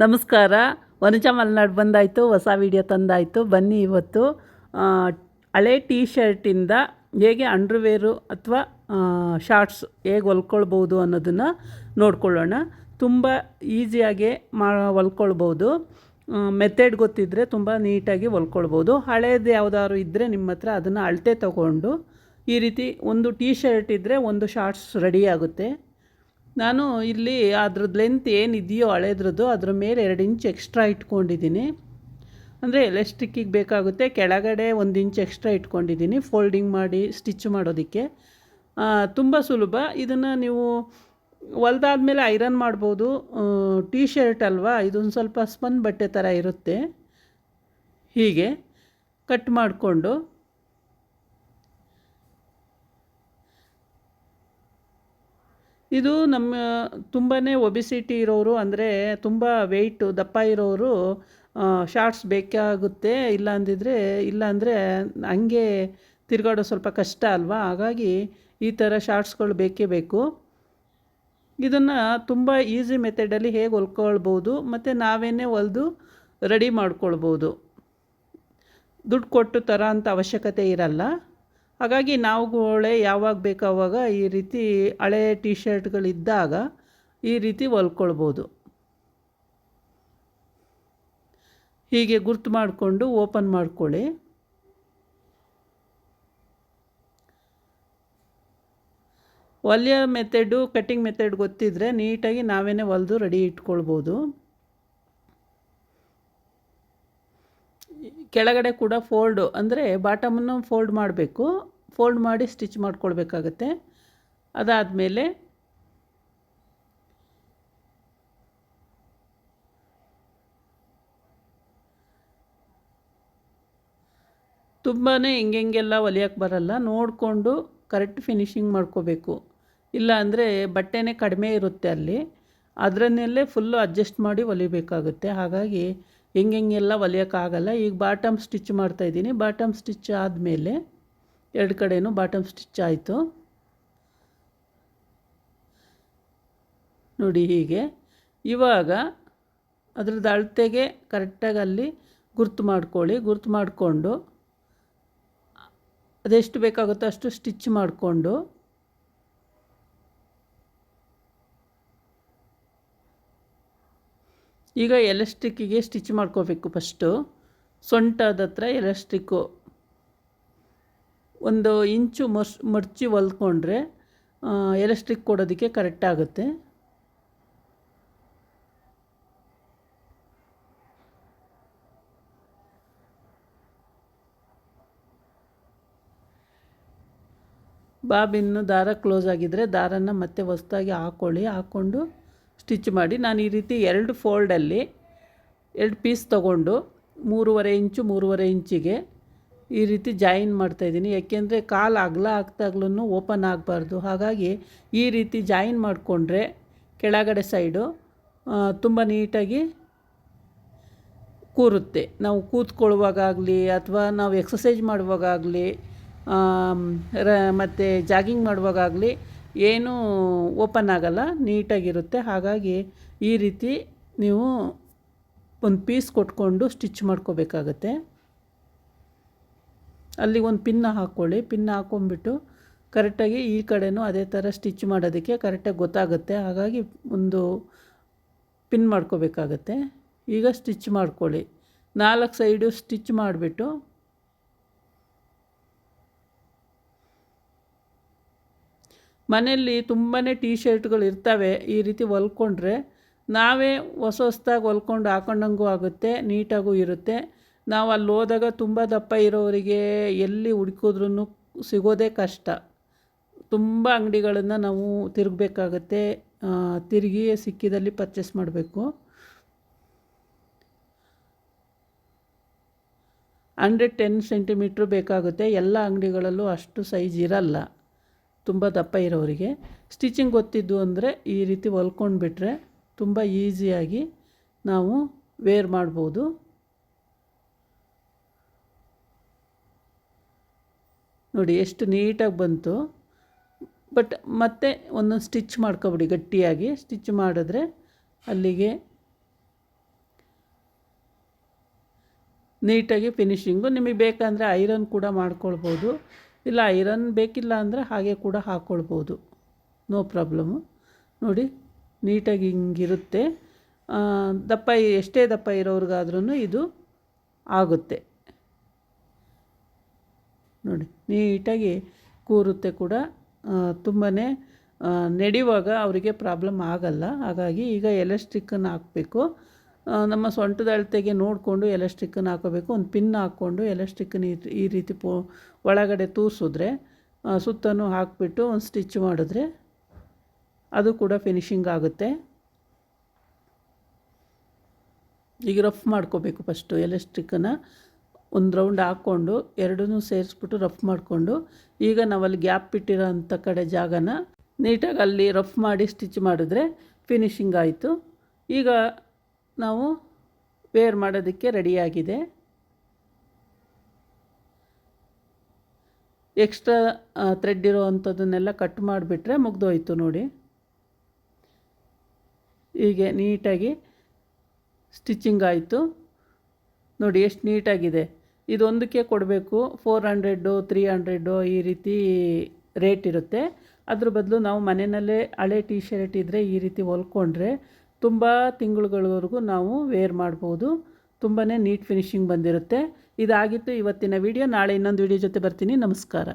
ನಮಸ್ಕಾರ. ವನಜ ಮಲ್ನಾಡು ಬಂದಾಯಿತು, ಹೊಸ ವಿಡಿಯೋ ತಂದಾಯಿತು. ಬನ್ನಿ ಇವತ್ತು. ಹಳೆ ಟೀ ಶರ್ಟಿಂದ ಹೇಗೆ ಅಂಡ್ರ್ವೇರು ಅಥವಾ ಶಾರ್ಟ್ಸ್ ಹೇಗೆ ಹೊಲ್ಕೊಳ್ಬೋದು ಅನ್ನೋದನ್ನು ನೋಡ್ಕೊಳ್ಳೋಣ. ತುಂಬ ಈಸಿಯಾಗಿ ಮಾ ಹೊಲ್ಕೊಳ್ಬೋದು ಮೆಥಡ್ ಗೊತ್ತಿದ್ದರೆ ತುಂಬ ನೀಟಾಗಿ ಹೊಲ್ಕೊಳ್ಬೋದು ಹಳೇದು ಯಾವುದಾದ್ರು ಇದ್ದರೆ ನಿಮ್ಮ ಹತ್ರ ಅದನ್ನು ಅಳತೆ ತಗೊಂಡು ಈ ರೀತಿ ಒಂದು ಟೀ ಶರ್ಟ್ ಇದ್ದರೆ ಒಂದು ಶಾರ್ಟ್ಸ್ ರೆಡಿ ಆಗುತ್ತೆ. ನಾನು ಇಲ್ಲಿ ಅದ್ರದ್ದು ಲೆಂತ್ ಏನಿದೆಯೋ ಹಳೆದ್ರದ್ದು, ಅದ್ರ ಮೇಲೆ ಎರಡು ಇಂಚ್ ಎಕ್ಸ್ಟ್ರಾ ಇಟ್ಕೊಂಡಿದ್ದೀನಿ. ಅಂದರೆ ಎಲೆಸ್ಟಿಕ್ಕಿಗೆ ಬೇಕಾಗುತ್ತೆ. ಕೆಳಗಡೆ ಒಂದು ಇಂಚ್ ಎಕ್ಸ್ಟ್ರಾ ಇಟ್ಕೊಂಡಿದ್ದೀನಿ ಫೋಲ್ಡಿಂಗ್ ಮಾಡಿ ಸ್ಟಿಚ್ ಮಾಡೋದಕ್ಕೆ. ತುಂಬ ಸುಲಭ. ಇದನ್ನು ನೀವು ಹೊಲ್ದಾದ್ಮೇಲೆ ಐರನ್ ಮಾಡ್ಬೋದು. ಟೀ ಶರ್ಟ್ ಅಲ್ವಾ, ಇದೊಂದು ಸ್ವಲ್ಪ ಸ್ಪನ್ ಬಟ್ಟೆ ಥರ ಇರುತ್ತೆ. ಹೀಗೆ ಕಟ್ ಮಾಡಿಕೊಂಡು ಇದು ನಮ್ಮ ತುಂಬಾ ಒಬಿಸಿಟಿ ಇರೋರು ಅಂದರೆ ತುಂಬ ವೆಯ್ಟು ದಪ್ಪ ಇರೋರು ಶಾರ್ಟ್ಸ್ ಬೇಕಾಗುತ್ತೆ ಇಲ್ಲ ಅಂದಿದ್ರೆ ಇಲ್ಲ ಅಂದರೆ ಹಂಗೆ ತಿರುಗಾಡೋ ಸ್ವಲ್ಪ ಕಷ್ಟ ಅಲ್ವಾ? ಹಾಗಾಗಿ ಈ ಥರ ಶಾರ್ಟ್ಸ್ಗಳು ಬೇಕೇ ಬೇಕು. ಇದನ್ನು ತುಂಬ ಈಸಿ ಮೆಥಡಲ್ಲಿ ಹೇಗೆ ಹೊಲ್ಕೊಳ್ಬೋದು, ಮತ್ತು ನಾವೇನೇ ಹೊಲ್ದು ರೆಡಿ ಮಾಡ್ಕೊಳ್ಬೋದು. ದುಡ್ಡು ಕೊಟ್ಟು ತರ ಅಂಥ ಅವಶ್ಯಕತೆ ಇರಲ್ಲ. ಹಾಗಾಗಿ ನಾವುಗಳೇ ಯಾವಾಗ ಬೇಕು ಆವಾಗ ಈ ರೀತಿ ಹಳೆ ಟಿ ಶರ್ಟ್ಗಳಿದ್ದಾಗ ಈ ರೀತಿ ಹೊಲ್ಕೊಳ್ಬೋದು. ಹೀಗೆ ಗುರ್ತು ಮಾಡಿಕೊಂಡು ಓಪನ್ ಮಾಡ್ಕೊಳ್ಳಿ. ಹೊಲಿಯೋ ಮೆಥಡು ಕಟ್ಟಿಂಗ್ ಮೆಥಡ್ ಗೊತ್ತಿದ್ದರೆ ನೀಟಾಗಿ ನಾವೇ ಹೊಲಿದು ರೆಡಿ ಇಟ್ಕೊಳ್ಬೋದು. ಕೆಳಗಡೆ ಕೂಡ ಫೋಲ್ಡು ಅಂದರೆ ಬಾಟಮನ್ನು ಫೋಲ್ಡ್ ಮಾಡಬೇಕು. ಫೋಲ್ಡ್ ಮಾಡಿ ಸ್ಟಿಚ್ ಮಾಡ್ಕೊಳ್ಬೇಕಾಗತ್ತೆ. ಅದಾದಮೇಲೆ ತುಂಬಾ ಹಿಂಗೆಲ್ಲ ಹೊಲಿಯೋಕ್ಕೆ ಬರಲ್ಲ. ನೋಡಿಕೊಂಡು ಕರೆಕ್ಟ್ ಫಿನಿಶಿಂಗ್ ಮಾಡ್ಕೋಬೇಕು. ಇಲ್ಲ ಅಂದರೆ ಬಟ್ಟೆನೇ ಕಡಿಮೆ ಇರುತ್ತೆ ಅಲ್ಲಿ. ಅದರನ್ನೆಲ್ಲೇ ಫುಲ್ಲು ಅಡ್ಜಸ್ಟ್ ಮಾಡಿ ಹೊಲಿಬೇಕಾಗುತ್ತೆ ಹಾಗಾಗಿ ಹೆಂಗೆಲ್ಲ ಹೊಲಿಯೋಕ್ಕಾಗಲ್ಲ ಈಗ ಬಾಟಮ್ ಸ್ಟಿಚ್ ಮಾಡ್ತಾಯಿದ್ದೀನಿ ಬಾಟಮ್ ಸ್ಟಿಚ್ ಆದಮೇಲೆ ಎರಡು ಕಡೆಯೂ ಬಾಟಮ್ ಸ್ಟಿಚ್ ಆಯಿತು. ನೋಡಿ ಹೀಗೆ. ಇವಾಗ ಅದ್ರದ್ದು ಅಳತೆಗೆ ಕರೆಕ್ಟಾಗಿ ಅಲ್ಲಿ ಗುರ್ತು ಮಾಡ್ಕೊಳ್ಳಿ. ಗುರ್ತು ಮಾಡಿಕೊಂಡು ಅದೆಷ್ಟು ಬೇಕಾಗುತ್ತೋ ಅಷ್ಟು ಸ್ಟಿಚ್ ಮಾಡಿಕೊಂಡು ಈಗ ಎಲೆಸ್ಟಿಕ್ಕಿಗೆ ಸ್ಟಿಚ್ ಮಾಡ್ಕೋಬೇಕು ಫಸ್ಟು ಸೊಂಟದ ಹತ್ರ ಎಲೆಸ್ಟಿಕ್ಕು. ಒಂದು ಇಂಚು ಮರ್ಸ್ ಮಡ್ಚಿ ಹೊಲ್ಕೊಂಡ್ರೆ ಎಲೆಸ್ಟಿಕ್ ಕೊಡೋದಕ್ಕೆ ಕರೆಕ್ಟ್ ಆಗುತ್ತೆ. ಬಾಬಿನ್ನು ದಾರ ಕ್ಲೋಸ್ ಆಗಿದ್ದರೆ ದಾರನ ಮತ್ತೆ ಹೊಸ್ದಾಗಿ ಹಾಕ್ಕೊಳ್ಳಿ ಹಾಕ್ಕೊಂಡು ಸ್ಟಿಚ್ ಮಾಡಿ ನಾನು ಈ ರೀತಿ ಎರಡು ಫೋಲ್ಡಲ್ಲಿ ಎರಡು ಪೀಸ್ ತಗೊಂಡು ಮೂರುವರೆ ಇಂಚು ಮೂರುವರೆ ಇಂಚಿಗೆ ಈ ರೀತಿ ಜಾಯಿನ್ ಮಾಡ್ತಾಯಿದ್ದೀನಿ ಯಾಕೆಂದರೆ ಕಾಲು ಅಗಲ ಆಗ್ತಾಗ್ಲೂ ಓಪನ್ ಆಗಬಾರ್ದು. ಹಾಗಾಗಿ ಈ ರೀತಿ ಜಾಯಿನ್ ಮಾಡಿಕೊಂಡ್ರೆ ಕೆಳಗಡೆ ಸೈಡು ತುಂಬ ನೀಟಾಗಿ ಕೂರುತ್ತೆ. ನಾವು ಕೂತ್ಕೊಳ್ಳುವಾಗಲಿ ಅಥವಾ ನಾವು ಎಕ್ಸಸೈಜ್ ಮಾಡುವಾಗಲಿ ರ, ಮತ್ತು ಜಾಗಿಂಗ್ ಮಾಡುವಾಗಲಿ ಏನೂ ಓಪನ್ ಆಗಲ್ಲ, ನೀಟಾಗಿರುತ್ತೆ. ಹಾಗಾಗಿ ಈ ರೀತಿ ನೀವು ಒಂದು ಪೀಸ್ ಕೊಟ್ಕೊಂಡು ಸ್ಟಿಚ್ ಮಾಡ್ಕೋಬೇಕಾಗತ್ತೆ. ಅಲ್ಲಿ ಒಂದು ಪಿನ್ನ ಹಾಕ್ಕೊಳ್ಳಿ. ಪಿನ್ ಹಾಕ್ಕೊಂಬಿಟ್ಟು ಕರೆಕ್ಟಾಗಿ ಈ ಕಡೆನೂ ಅದೇ ಥರ ಸ್ಟಿಚ್ ಮಾಡೋದಕ್ಕೆ ಕರೆಕ್ಟಾಗಿ ಗೊತ್ತಾಗುತ್ತೆ. ಹಾಗಾಗಿ ಒಂದು ಪಿನ್ ಮಾಡ್ಕೋಬೇಕಾಗತ್ತೆ. ಈಗ ಸ್ಟಿಚ್ ಮಾಡ್ಕೊಳ್ಳಿ. ನಾಲ್ಕು ಸೈಡು ಸ್ಟಿಚ್ ಮಾಡಿಬಿಟ್ಟು ಮನೆಯಲ್ಲಿ ತುಂಬಾ ಟೀ ಶರ್ಟ್ಗಳು ಇರ್ತವೆ, ಈ ರೀತಿ ಹೊಲ್ಕೊಂಡ್ರೆ ನಾವೇ ಹೊಸ ಹೊಸ್ದಾಗಿ ಹೊಲ್ಕೊಂಡು ಹಾಕೊಂಡಂಗೂ ಆಗುತ್ತೆ, ನೀಟಾಗೂ ಇರುತ್ತೆ. ನಾವು ಅಲ್ಲಿ ಹೋದಾಗ ತುಂಬ ದಪ್ಪ ಇರೋರಿಗೆ ಎಲ್ಲಿ ಹುಡುಕಿದ್ರೂ ಸಿಗೋದೇ ಕಷ್ಟ. ತುಂಬ ಅಂಗಡಿಗಳನ್ನು ನಾವು ತಿರುಗಬೇಕಾಗತ್ತೆ ತಿರುಗಿ ಸಿಕ್ಕಿದಲ್ಲಿ ಪರ್ಚೇಸ್ ಮಾಡಬೇಕು. ಹಂಡ್ರೆಡ್ ಟೆನ್ ಸೆಂಟಿಮೀಟ್ರ್ ಬೇಕಾಗುತ್ತೆ, ಎಲ್ಲ ಅಂಗಡಿಗಳಲ್ಲೂ ಅಷ್ಟು ಸೈಜ್ ಇರಲ್ಲ. ತುಂಬ ದಪ್ಪ ಇರೋರಿಗೆ. ಸ್ಟಿಚಿಂಗ್ ಗೊತ್ತಿದ್ದು ಅಂದರೆ ಈ ರೀತಿ ಹೊಲ್ಕೊಂಡ್ಬಿಟ್ರೆ ತುಂಬ ಈಸಿಯಾಗಿ ನಾವು ವೇರ್ ಮಾಡ್ಬೋದು. ನೋಡಿ ಎಷ್ಟು ನೀಟಾಗಿ ಬಂತು. ಬಟ್ ಮತ್ತೆ ಒಂದೊಂದು ಸ್ಟಿಚ್ ಮಾಡ್ಕೊಬಿಡಿ ಗಟ್ಟಿಯಾಗಿ. ಸ್ಟಿಚ್ ಮಾಡಿದ್ರೆ ಅಲ್ಲಿಗೆ ನೀಟಾಗಿ ಫಿನಿಶಿಂಗು. ನಿಮಗೆ ಬೇಕಂದರೆ ಐರನ್ ಕೂಡ ಮಾಡ್ಕೊಳ್ಬೋದು. ಇಲ್ಲ, ಐರನ್ ಬೇಕಿಲ್ಲ ಅಂದರೆ ಹಾಗೆ ಕೂಡ ಹಾಕ್ಕೊಳ್ಬೋದು ನೋ ಪ್ರಾಬ್ಲಮ್ಮು ನೋಡಿ, ನೀಟಾಗಿ ಹಿಂಗಿರುತ್ತೆ. ದಪ್ಪ ಎಷ್ಟೇ ದಪ್ಪ ಇರೋರಿಗಾದ್ರೂ ಇದು ಆಗುತ್ತೆ. ನೋಡಿ, ನೀಟಾಗಿ ಕೂರುತ್ತೆ ಕೂಡ. ತುಂಬಾ ನಡೆಯುವಾಗ ಅವರಿಗೆ ಪ್ರಾಬ್ಲಮ್ ಆಗಲ್ಲ. ಹಾಗಾಗಿ ಈಗ ಎಲೆಸ್ಟ್ರಿಕ್ಕನ್ನು ಹಾಕಬೇಕು. ನಮ್ಮ ಸೊಂಟದ ಅಳತೆಗೆ ನೋಡಿಕೊಂಡು ಎಲೆಸ್ಟಿಕ್ಕನ್ನು ಹಾಕೋಬೇಕು. ಒಂದು ಪಿನ್ ಹಾಕ್ಕೊಂಡು ಎಲೆಸ್ಟಿಕ್ಕನ್ನು ಈ ರೀತಿ ಪೋ, ಒಳಗಡೆ ತೂರಿಸಿದ್ರೆ ಸುತ್ತನೂ ಹಾಕಿಬಿಟ್ಟು ಒಂದು ಸ್ಟಿಚ್ ಮಾಡಿದ್ರೆ ಅದು ಕೂಡ ಫಿನಿಶಿಂಗ್ ಆಗುತ್ತೆ. ಈಗ ರಫ್ ಮಾಡ್ಕೋಬೇಕು ಫಸ್ಟು. ಎಲೆಸ್ಟಿಕ್ಕನ್ನು ಒಂದು ರೌಂಡ್ ಹಾಕ್ಕೊಂಡು ಎರಡನ್ನೂ ಸೇರಿಸ್ಬಿಟ್ಟು ರಫ್ ಮಾಡಿಕೊಂಡು, ಈಗ ನಾವಲ್ಲಿ ಗ್ಯಾಪ್ ಬಿಟ್ಟಿರೋ ಅಂಥ ಕಡೆ ಜಾಗನ ನೀಟಾಗಿ ಅಲ್ಲಿ ರಫ್ ಮಾಡಿ ಸ್ಟಿಚ್ ಮಾಡಿದ್ರೆ ಫಿನಿಶಿಂಗ್ ಆಯಿತು. ಈಗ ನಾವು ವೇರ್ ಮಾಡೋದಕ್ಕೆ ರೆಡಿಯಾಗಿದೆ ಎಕ್ಸ್ಟ್ರಾ ಥ್ರೆಡ್ ಇರೋ ಅಂಥದ್ದನ್ನೆಲ್ಲ ಕಟ್ ಮಾಡಿಬಿಟ್ರೆ ಮುಗ್ದೋಯ್ತು ನೋಡಿ. ಹೀಗೆ ನೀಟಾಗಿ ಸ್ಟಿಚಿಂಗ್ ಆಯಿತು. ನೋಡಿ ಎಷ್ಟು ನೀಟಾಗಿದೆ. ಇದೊಂದಕ್ಕೆ ಕೊಡಬೇಕು ಫೋರ್ ಹಂಡ್ರೆಡ್ಡು ತ್ರೀ ಹಂಡ್ರೆಡ್ಡು ಈ ರೀತಿ ರೇಟ್ ಇರುತ್ತೆ. ಅದ್ರ ಬದಲು ನಾವು ಮನೆಯಲ್ಲೇ ಹಳೆ ಟೀ ಶರ್ಟ್ ಇದ್ದರೆ ಈ ರೀತಿ ಹೊಲ್ಕೊಂಡ್ರೆ ತುಂಬ ತಿಂಗಳುಗಳವರೆಗೂ ನಾವು ವೇರ್ ಮಾಡ್ಬೋದು. ತುಂಬಾ ನೀಟ್ ಫಿನಿಶಿಂಗ್ ಬಂದಿರುತ್ತೆ. ಇದಾಗಿತ್ತು ಇವತ್ತಿನ ವಿಡಿಯೋ ನಾಳೆ ಇನ್ನೊಂದು ವಿಡಿಯೋ ಜೊತೆ ಬರ್ತೀನಿ. ನಮಸ್ಕಾರ.